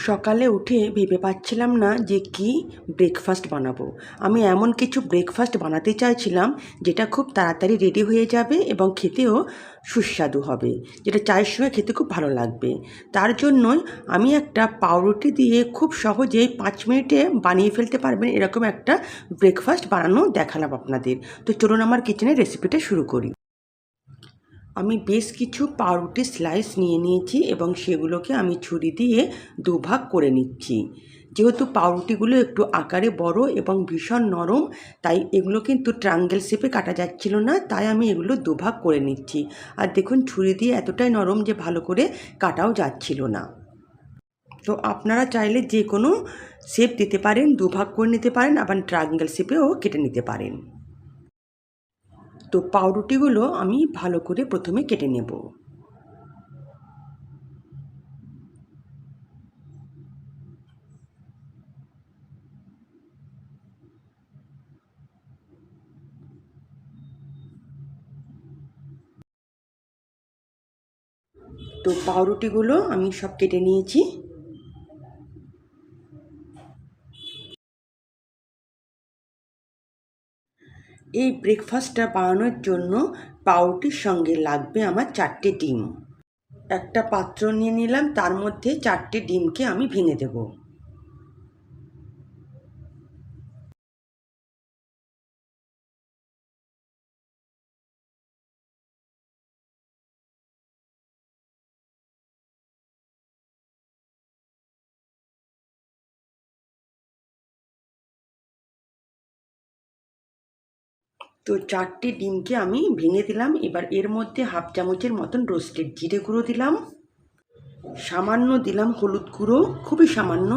সকালে উঠে ভেবে পাচ্ছিলাম না যে কি ব্রেকফাস্ট বানাবো। আমি এমন কিছু ব্রেকফাস্ট বানাতে চাইছিলাম যেটা খুব তাড়াতাড়ি রেডি হয়ে যাবে এবং খেতেও সুস্বাদু হবে, যেটা চায়ের সঙ্গে খেতে খুব ভালো লাগবে। তার জন্যই আমি একটা পাউরুটি দিয়ে খুব সহজেই পাঁচ মিনিটে বানিয়ে ফেলতে পারবেন এরকম একটা ব্রেকফাস্ট বানানো দেখালাম আপনাদের। তো চলুন আমার কিচেনের রেসিপিটা শুরু করি। আমি বেশ কিছু পাউরুটি স্লাইস নিয়ে নিয়েছি এবং সেগুলোকে আমি ছুরি দিয়ে দুভাগ করে নিচ্ছি। যেহেতু পাউরুটিগুলো একটু আকারে বড় এবং ভীষণ নরম, তাই এগুলো কিন্তু ট্রাঙ্গেল শেপে কাটা যাচ্ছিল না, তাই আমি এগুলো দুভাগ করে নিচ্ছি। আর দেখুন, ছুরি দিয়ে এতটাই নরম যে ভালো করে কাটাও যাচ্ছিল না। তো আপনারা চাইলে যে কোনো শেপ দিতে পারেন, দুভাগ করে নিতে পারেন, আবার ট্রাঙ্গেল শেপেও কেটে নিতে পারেন। তো পাউরুটিগুলো আমি ভালো করে প্রথমে কেটে নেব। তো পাউরুটিগুলো আমি সব কেটে নিয়েছি। এই ব্রেকফাস্টটা বানানোর জন্য পাউরুটির সঙ্গে লাগবে আমার চারটে ডিম। একটা পাত্র নিয়ে নিলাম, তার মধ্যে চারটে ডিমকে আমি ভেঙে দেব। তো চারটে ডিমকে আমি ভেঙে দিলাম। এবার এর মধ্যে হাফ চামচের মতন রোস্টেড জিরে গুঁড়ো দিলাম। সামান্য দিলাম হলুদ গুঁড়ো, খুবই সামান্য।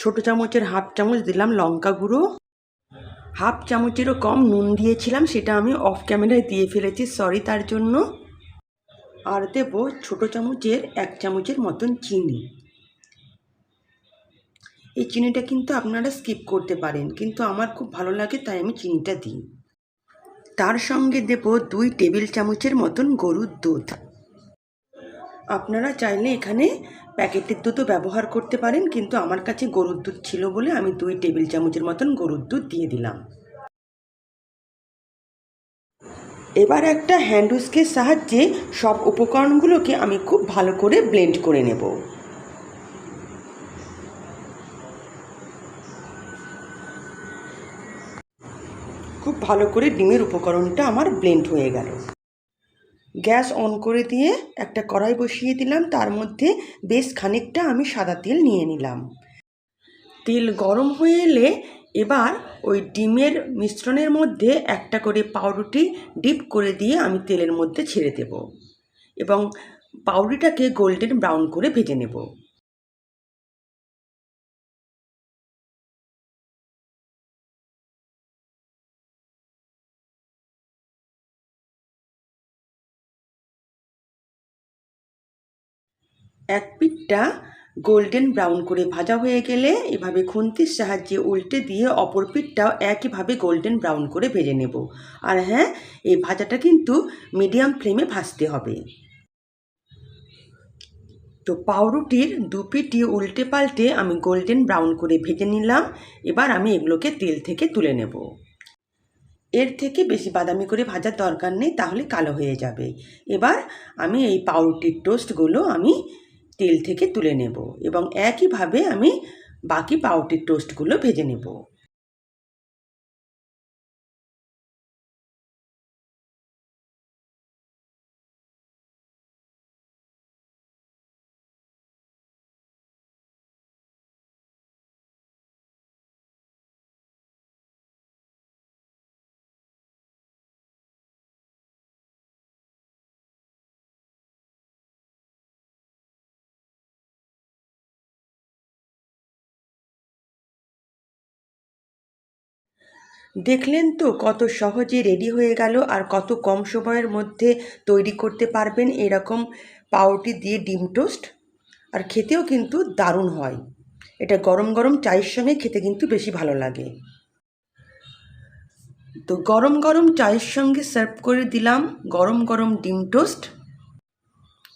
ছোট চামচের হাফ চামচ দিলাম লঙ্কা গুঁড়ো। হাফ চামচেরও কম নুন দিয়েছিলাম, সেটা আমি অফ ক্যামেরায় দিয়ে ফেলেছি সরি তার জন্য। আর দেব ছোট চামচের এক চামচের মতন চিনি। এই চিনিটা কিন্তু আপনারা স্কিপ করতে পারেন, কিন্তু আমার খুব ভালো লাগে, তাই আমি চিনিটা দিই। তার সঙ্গে দেব দুই টেবিল চামচের মতন গরুর দুধ। আপনারা চাইলে এখানে প্যাকেটের দুধও ব্যবহার করতে পারেন, কিন্তু আমার কাছে গরুর দুধ ছিল বলে আমি দুই টেবিল চামচের মতন গরুর দুধ দিয়ে দিলাম। এবার একটা হ্যান্ড উস্কের সাহায্যে সব উপকরণগুলোকে আমি খুব ভালো করে ব্লেন্ড করে নেব। খুব ভালো করে ডিমের উপকরণটা আমার ব্লেন্ড হয়ে গেল। গ্যাস অন করে দিয়ে একটা কড়াই বসিয়ে দিলাম, তার মধ্যে বেশ খানিকটা আমি সাদা তেল নিয়ে নিলাম। তেল গরম হয়ে এলে এবার ওই ডিমের মিশ্রণের মধ্যে একটা করে পাউরুটি ডিপ করে দিয়ে আমি তেলের মধ্যে ছেড়ে দেব এবং পাউরুটিটাকে গোল্ডেন ব্রাউন করে ভেজে নেব। এক পিঠটা গোল্ডেন ব্রাউন করে ভাজা হয়ে গেলে এভাবে খুন্তির সাহায্যে উল্টে দিয়ে অপর পিঠটাও একইভাবে গোল্ডেন ব্রাউন করে ভেজে নেব। আর হ্যাঁ এই ভাজাটা কিন্তু মিডিয়াম ফ্লেমে ভাজতে হবে। তো পাউরুটির দু পিঠই উল্টে পাল্টে আমি গোল্ডেন ব্রাউন করে ভেজে নিলাম। এবার আমি এগুলোকে তেল থেকে তুলে নেব। এর থেকে বেশি বাদামি করে ভাজার দরকার নেই, তাহলে কালো হয়ে যাবে। এবার আমি এই পাউরুটির টোস্টগুলো আমি তেল থেকে তুলে নেব এবং একইভাবে আমি বাকি পাউটির টোস্টগুলো ভেজে নেব। দেখলেন তো কত সহজে রেডি হয়ে গেল আর কত কম সময়ের মধ্যে তৈরি করতে পারবেন এরকম পাউরুটি দিয়ে ডিম টোস্ট। আর খেতেও কিন্তু দারুণ হয়। এটা গরম গরম চায়ের সঙ্গে খেতে কিন্তু বেশি ভালো লাগে। তো গরম গরম চায়ের সঙ্গে সার্ভ করে দিলাম গরম গরম ডিম টোস্ট।